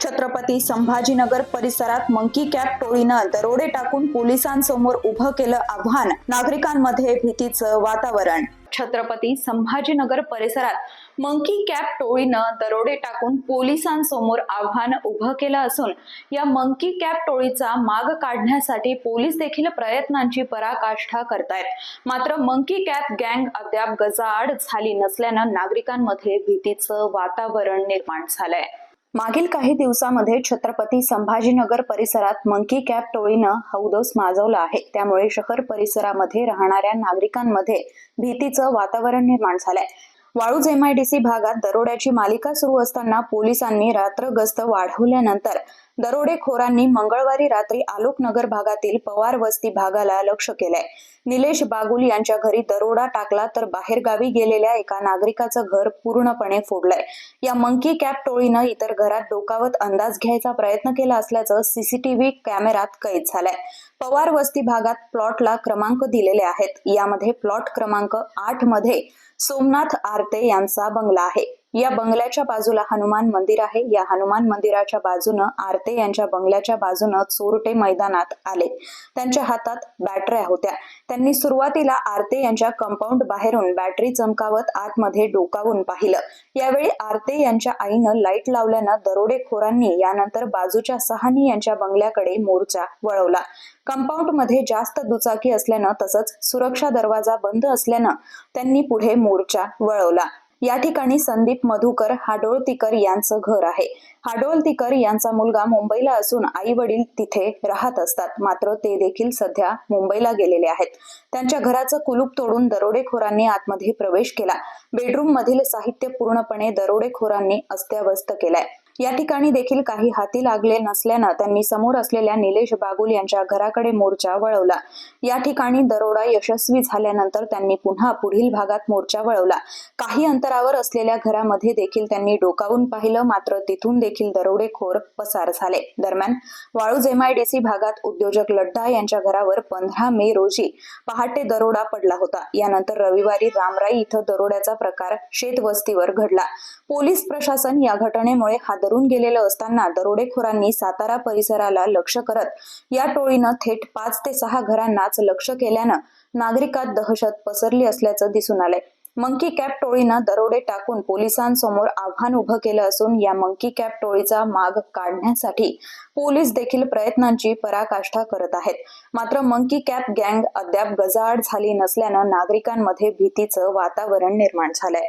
छत्रपती संभाजीनगर परिसरात monkey cap टोळीनं दरोडे टाकून पोलिसांसमोर उभं केलं आव्हान. नागरिकांमध्ये भीतीचं वातावरण. छत्रपती संभाजीनगर परिसरात मंकी कॅप टोळीनं दरोडे टाकून पोलिसांसमोर आव्हान उभं केलं असून या मंकी कॅप टोळीचा माग काढण्यासाठी पोलीस देखील प्रयत्नांची पराकाष्ठा करतायत. मात्र मंकी कॅप गँग अद्याप गजाआड झाली नसल्यानं नागरिकांमध्ये भीतीचं वातावरण निर्माण झालंय. मागील काही दिवसामध्ये छत्रपती संभाजीनगर परिसरात मंकी कॅप टोळीनं हौदोस माजवला आहे. त्यामुळे शहर परिसरामध्ये राहणाऱ्या नागरिकांमध्ये भीतीचं वातावरण निर्माण झालंय. वाळूज एमआयडीसी भागात दरोड्याची मालिका सुरू असताना पोलिसांनी रात्र गस्त वाढवल्यानंतर दरोडेखोरांनी मंगळवारी रात्री आलोक नगर भागातील पवार वस्ती भागाला लक्ष केलंय. निलेश बागुल यांच्या घरी दरोडा टाकला तर बाहेरगावी गेलेल्या एका नागरिकाचं घर पूर्णपणे फोडलंय. या मंकी कॅप टोळीनं इतर घरात डोकावत अंदाज घ्यायचा प्रयत्न केला असल्याचं सीसीटीव्ही कॅमेरात कैद झालंय. पवार वस्ती भागात प्लॉटला क्रमांक दिलेले आहेत. यामध्ये प्लॉट क्रमांक आठमध्ये सोमनाथ आरते यांचा बंगला आहे. या बंगल्याच्या बाजूला हनुमान मंदिर आहे. या हनुमान मंदिराच्या बाजूनं आरते यांच्या बंगल्याच्या बाजूनं चोरटे मैदानात आले. त्यांच्या हातात बॅटऱ्या होत्या. त्यांनी सुरुवातीला आरते यांच्या कंपाऊंड बाहेरून बॅटरी चमकावत आतमध्ये डोकावून पाहिलं. यावेळी आरते यांच्या आईनं लाइट लावल्यानं दरोडेखोरांनी यानंतर बाजूच्या सहानी यांच्या बंगल्याकडे मोर्चा वळवला. कंपाऊंडमध्ये जास्त दुचाकी असल्यानं तसंच सुरक्षा दरवाजा बंद असल्यानं त्यांनी पुढे मोर्चा वळवला. या ठिकाणी संदीप मधुकर हाडोळतीकर यांचं घर आहे. हाडोळतीकर यांचा मुलगा मुंबईला असून आई वडील तिथे राहत असतात. मात्र ते देखील सध्या मुंबईला गेलेले आहेत. त्यांच्या घराचं कुलूप तोडून दरोडेखोरांनी आतमध्ये प्रवेश केला. बेडरूम मधील साहित्य पूर्णपणे दरोडेखोरांनी अस्त्यावस्त केलाय. या ठिकाणी देखील काही हाती लागले नसल्यानं त्यांनी समोर असलेल्या निलेश बागुल यांच्या घराकडे मोर्चा वळवला. या ठिकाणी दरोडा यशस्वी झाल्यानंतर त्यांनी पुन्हा पुढील भागात मोर्चा वळवला. काही अंतरावर असलेल्या घरामध्ये देखील त्यांनी डोकावून पाहिलं मात्र तिथून देखील दरोडेखोर पसार झाले. दरम्यान वाळूज एमआयडीसी भागात उद्योजक लड्डा यांच्या घरावर पंधरा मे रोजी पहाटे दरोडा पडला होता. यानंतर रविवारी रामराई इथं दरोड्याचा प्रकार शेतवस्तीवर घडला. पोलीस प्रशासन या घटनेमुळे हादरून गेलेलं असताना दरोडेखोरांनी सातारा परिसराला लक्ष करत या टोळीनं थेट पाच ते सहा घरांनाच लक्ष केल्यानं नागरिकात दहशत पसरली असल्याचं दिसून आलंय. मंकी कॅप टोळीनं दरोडे टाकून पोलिसांसमोर आव्हान उभं केलं असून या मंकी कॅप टोळीचा माग काढण्यासाठी पोलीस देखील प्रयत्नांची पराकाष्ठा करत आहेत. मात्र मंकी कॅप गँग अद्याप गजाआड झाली नसल्यानं नागरिकांमध्ये भीतीचं वातावरण निर्माण झालंय.